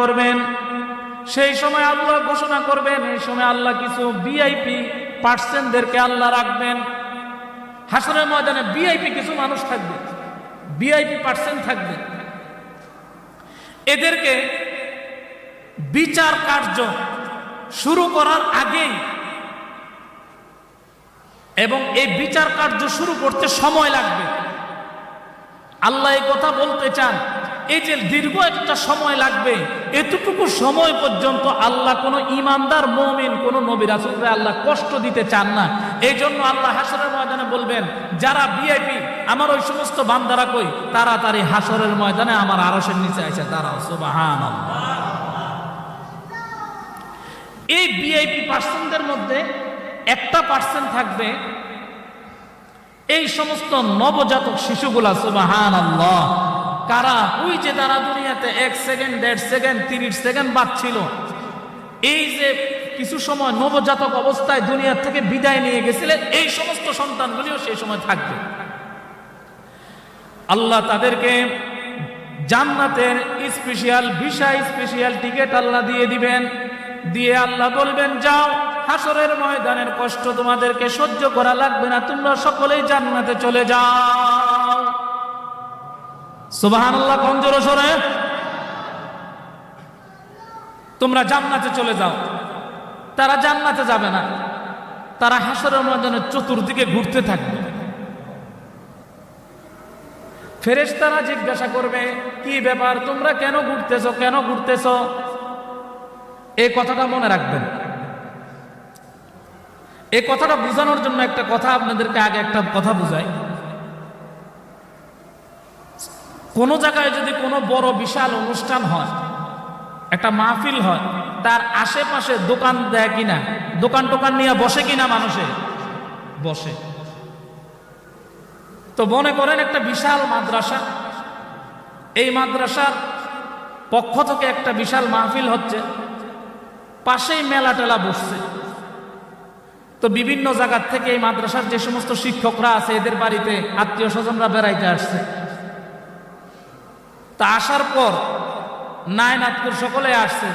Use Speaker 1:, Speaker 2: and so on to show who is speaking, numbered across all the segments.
Speaker 1: করবেন, সেই সময় আল্লাহ ঘোষণা করবেন, এই সময় আল্লাহ কিছু ভিআইপি পার্সেন্টদেরকে আল্লাহ রাখবেন। হাসরের ময়দানে ভিআইপি কিছু মানুষ থাকবে ভিআইপি পার্সেন্ট থাকবে। এদেরকে বিচার কার্য শুরু করার আগেই এবং এই বিচার কার্য শুরু করতে সময় লাগবে। আল্লাহ এই কথা বলতে চান। এই যে দীর্ঘ একটা সময় লাগবে, এতটুকু সময় পর্যন্ত আল্লাহ কোনো ইমানদার মমিন, কোনো নবী রাসুলকে আল্লাহ কষ্ট দিতে চান না। এই জন্য আল্লাহ হাসরের ময়দানে বলবেন, যারা বিআইপি আমার ওই সমস্ত বান্দারা কই? তাড়াতাড়ি হাসরের ময়দানে আমার আরসের নিচে আছে তারাও সুবাহান এই বিআইপি পার্সনদের মধ্যে একটা পার্সেন্ট থাকবে এই সমস্ত নবজাতক শিশুগুলা সুবাহান আল্লাহ কারা? ওই যে তারা দুনিয়াতে এক সেকেন্ড, দেড় সেকেন্ড, তিরিশ সেকেন্ড বাঁচছিল, এই যে কিছু সময় নবজাতক অবস্থায় দুনিয়ার থেকে বিদায় নিয়ে গেছিলেন এই সমস্ত সন্তানগুলিও সেই সময় থাকবে। আল্লাহ তাদেরকে জান্নাতের special visa special ticket Allah দিয়ে দিবেন। দিয়ে আল্লাহ বলবেন, যাও, হাসরের ময়দানের কষ্ট তোমাদেরকে সহ্য করা লাগবে না, তোমরা সকলেই জান্নাতে চলে যাও। সুবাহান আল্লাহ সরে তোমরা জান্নাতে চলে যাও। তারা জান্নাতে যাবে না। তারা হাসরের ময়দানের চতুর্দিকে ঘুরতে থাকবে। ফেরেশতারা জিজ্ঞাসা করবে, কি ব্যাপার? তোমরা কেন ঘুরতেছ? কেন ঘুরতেছ? এই কথাটা মনে রাখবেন। এই কথাটা বোঝানোর জন্য একটা কথা আপনাদেরকে আগে একটা কথা বুঝাই। কোনো জায়গায় যদি কোনো বড় বিশাল অনুষ্ঠান হয়, একটা মাহফিল হয়, তার আশেপাশে দোকান দেয় কিনা, দোকান টোকান নিয়ে বসে কিনা মানুষে? বসে। তো মনে করেন একটা বিশাল মাদ্রাসা, এই মাদ্রাসার পক্ষ থেকে একটা বিশাল মাহফিল হচ্ছে, পাশেই মেলা টেলা বসছে। তো বিভিন্ন জায়গার থেকে এই মাদ্রাসার যে সমস্ত শিক্ষকরা আছে, এদের বাড়িতে আত্মীয় স্বজনরা বেড়াইতে আসছে। তা আসার পর নায়নাথপুর সকলে আসছে।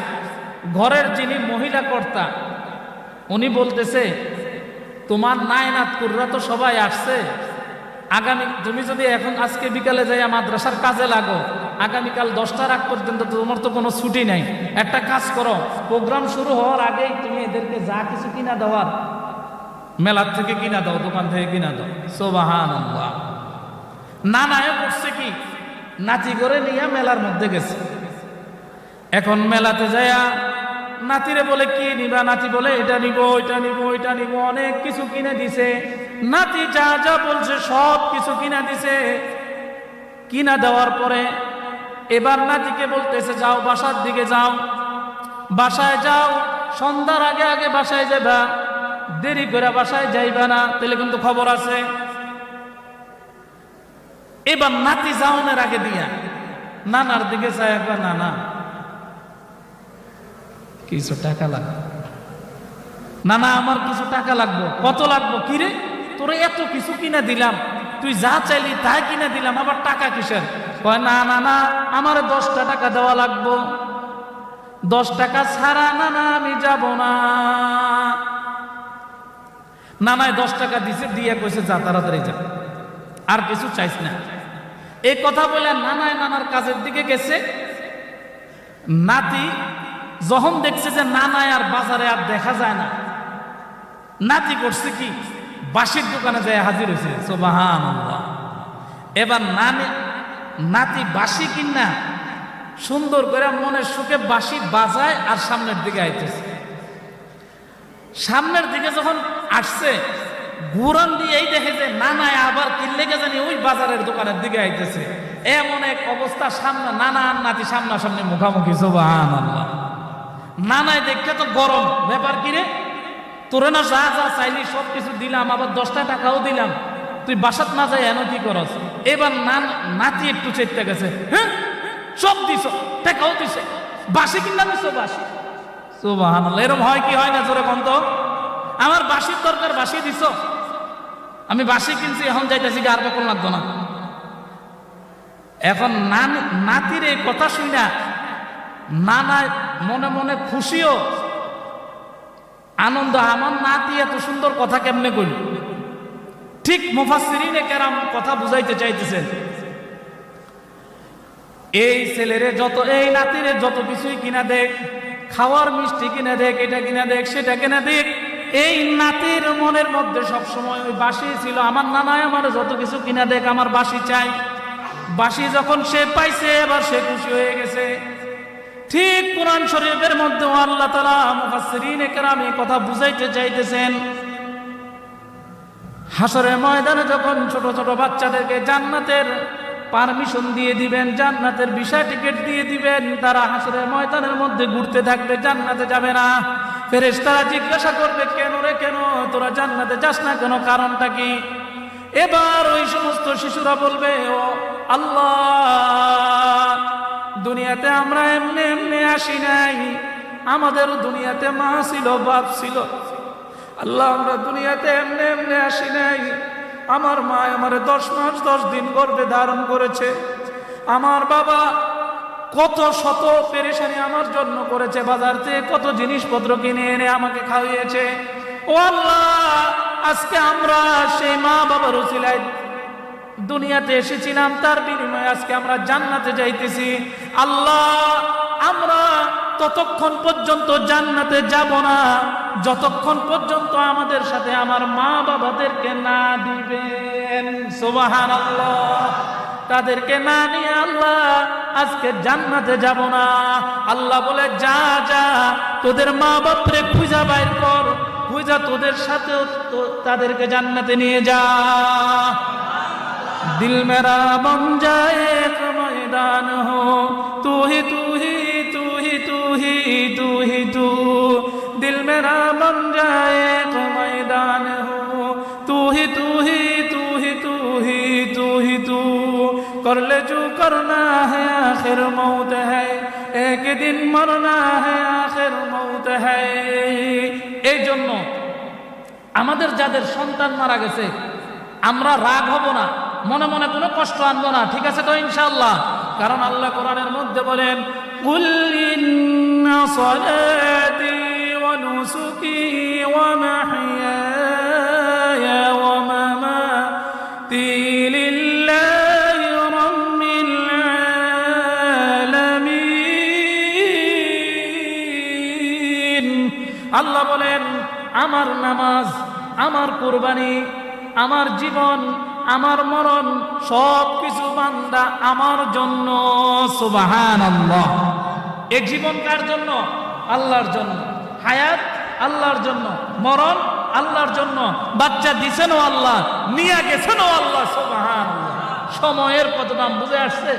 Speaker 1: ঘরের যিনি মহিলা কর্তা, উনি বলতেছে, তোমার নায়নাথপুররা তো সবাই আসছে। আগামী, তুমি যদি এখন আজকে বিকালে যাইয়া মাদ্রাসার কাজে লাগো, আগামীকাল দশটার আগ পর্যন্ত তোমার তো কোনো ছুটি নাই। একটা কাজ করো, প্রোগ্রাম শুরু হওয়ার আগেই তুমি এদেরকে যা কিছু কিনা দেওয়ার মেলার থেকে কিনা দাও, দোকান থেকে কিনা দাও। সোবাহান না নায়ক করছে কি? নাচি করে নিয়ে মেলার মধ্যে গেছে। এখন মেলাতে যায়া নাতিরে বলে, কি নিবা নাতি? বলে, এটা নিব এটা নিব এটা নিব, অনেক কিছু কিনে দিছে। নাতি যা যা বলছে সব কিছু কিনা দিছে। কিনা দেওয়ার পরে এবার নাতিকে বলতেছে, যাও বাসার দিকে যাও। বাসায় যাও, সন্ধ্যার আগে আগে বাসায় যাবা দেরি করে বাসায় যাইবা না। তাহলে কিন্তু খবর আছে। এবার নাতি যাওনের আগে দিয়া, নানার দিকে চাই একবার, নানা, কিছু টাকা লাগবে? না না আমার কিছু টাকা লাগবে। কত লাগবে? কিরে, তোরে এত কিছু কিনে দিলাম, তুই যা চাইলি তাই কিনে দিলাম, আবার টাকা কিসের? কয়, না না না, আমার দশটা টাকা দেওয়া লাগবো। দশ টাকা ছাড়া না না আমি যাব না। নানায় দশ টাকা দিছে, দিয়ে কইছে, যা, তাড়াতাড়ি যা, আর কিছু চাইস না। এই কথা বলে নানায় নানার কাজের দিকে গেছে। নাতি যখন দেখছে যে নানায় আর বাজারে আর দেখা যায় না, নাতি করছে কি? বাসির দোকানে যায় হাজির হয়েছে। সোবাহান এবার নানি, নাতি বাসি কিনা, সুন্দর করে মনের সুখে বাসি বাজায় আর সামনের দিকে আইতেছে। সামনের দিকে যখন আসছে ঘুরন দিয়ে এই দেখে যে নানায় আবার কিনলে জানি ওই বাজারের দোকানের দিকে আইতেছে। এমন এক অবস্থা সামনে, নানা আর নাতি সামনাসামনি মুখামুখি সোবাহান আল্লাহ নানায় দেখতে তো গরম। ব্যাপার কি রে? তোরে না যা যা চাইলি সব কিছু দিলাম, আবার দশটা টাকাও দিলাম। তুই বাসাত না যাই এন কি করস? এবার নান নাতি একটু চেতে গেছে হ্যাঁ সব দিছ, টাকাও দিছ বাসি কিনলা দিছ বাসি সুবাহান এরকম হয় কি হয় না জোরে বন্ধ আমার বাসির দরকার বাসি দিছ? আমি বাসি কিনছি, এখন যাইতেছি আর বেকল লাগতো না? এখন নাতির এই কথা শুনা নানা মনে মনে খুশিও, আনন্দ, আমার নাতি এত সুন্দর কথা কেমনে করি ঠিক মুফাসসিরিনে কেরাম কথা বুঝাইতে চাইতেছেন। এই ছেলেরে যত, এই নাতিরে যত কিছুই কিনা দেখ, খাওয়ার মিষ্টি কিনা দেখ, এটা কিনা দেখ, সেটা কিনা দেখ এই নাতির মনের মধ্যে সব সময় ওই বাসি ছিল। আমার নানায় আমার যত কিছু কিনা দেখ, আমার বাসি চাই। বাসি যখন সে পাইছে, এবার সে খুশি হয়ে গেছে। ঠিক কোরআন শরীফের মধ্যে আল্লাহ তালা মুফাসসিরিন একরাম এই কথা বুঝাইতে চাইতেছেন। হাসরের ময়দানে যখন ছোট ছোট বাচ্চাদেরকে জান্নাতের পারমিশন দিয়ে দিবেন, জান্নাতের ভিসা টিকিট দিয়ে দিবেন, তারা হাসরের ময়দানের মধ্যে ঘুরতে থাকবে, জান্নাতে যাবে না। ফেরেশ তারা জিজ্ঞাসা করবে, কেন রে, কেন? তোরা জান্নাতে যাস না কেন? কারণটা কি? এবার ওই সমস্ত শিশুরা বলবে, ও আল্লাহ, দুনিয়াতে আমরা এমনি এমনি আসি নাই। আমাদের দুনিয়াতে মা ছিল, বাপ ছিল। আল্লাহ, আমরা দুনিয়াতে এমনি এমনি আসি নাই। আমার মা আমার দশ মাস দশ দিন গর্বে ধারণ করেছে। আমার বাবা কত শত পেরেশানি আমার জন্য করেছে বাজার থেকে, কত জিনিসপত্র কিনে এনে আমাকে খাওয়িয়েছে। ও আল্লাহ, আজকে আমরা সেই মা বাবার উচিলায় দুনিয়াতে এসেছিলাম, তার বিনিময়ে আজকে আমরা জান্নাতে যাইতেছি। আল্লাহ, আমরা ততক্ষণ পর্যন্ত জান্নাতে যাব না, যতক্ষণ পর্যন্ত আমাদের সাথে আমার মা বাবাদেরকে না দিবেন। সুবাহান তাদেরকে না নিয়ে আল্লাহ আজকে জান্নাতে যাব না। আল্লাহ বলে, যা যা, তোদের মা বাপরে খুঁজা বাইর কর। খুঁজা তোদের সাথেও তাদেরকে জান্নাতে নিয়ে যা। দিল মেরা বন যায় آخر موت ہے ایک دن مرنا এই জন্য আমাদের যাদের সন্তান মারা গেছে, আমরা রাগ হব না, মনে মনে কোনো কষ্ট আনব না, ঠিক আছে তো ইনশাল্লাহ কারণ আল্লাহ কোরআনের মধ্যে বলেন, কুল ইন্না সলাতি ওয়া আল্লাহ বলেন, আমার নামাজ, আমার কুরবানি, আমার জীবন, আমার মরণ সব কিছু বান্দা আমার জন্য। সুবাহান এ জীবন কার জন্য? আল্লাহর জন্য। হায়াত আল্লাহর জন্য। মরণ আল্লাহর জন্য। বাচ্চা দিছেনও আল্লাহ, নিয়ে গেছেনও আল্লাহ সুবাহান সময়ের কত দাম বুঝে আসছে।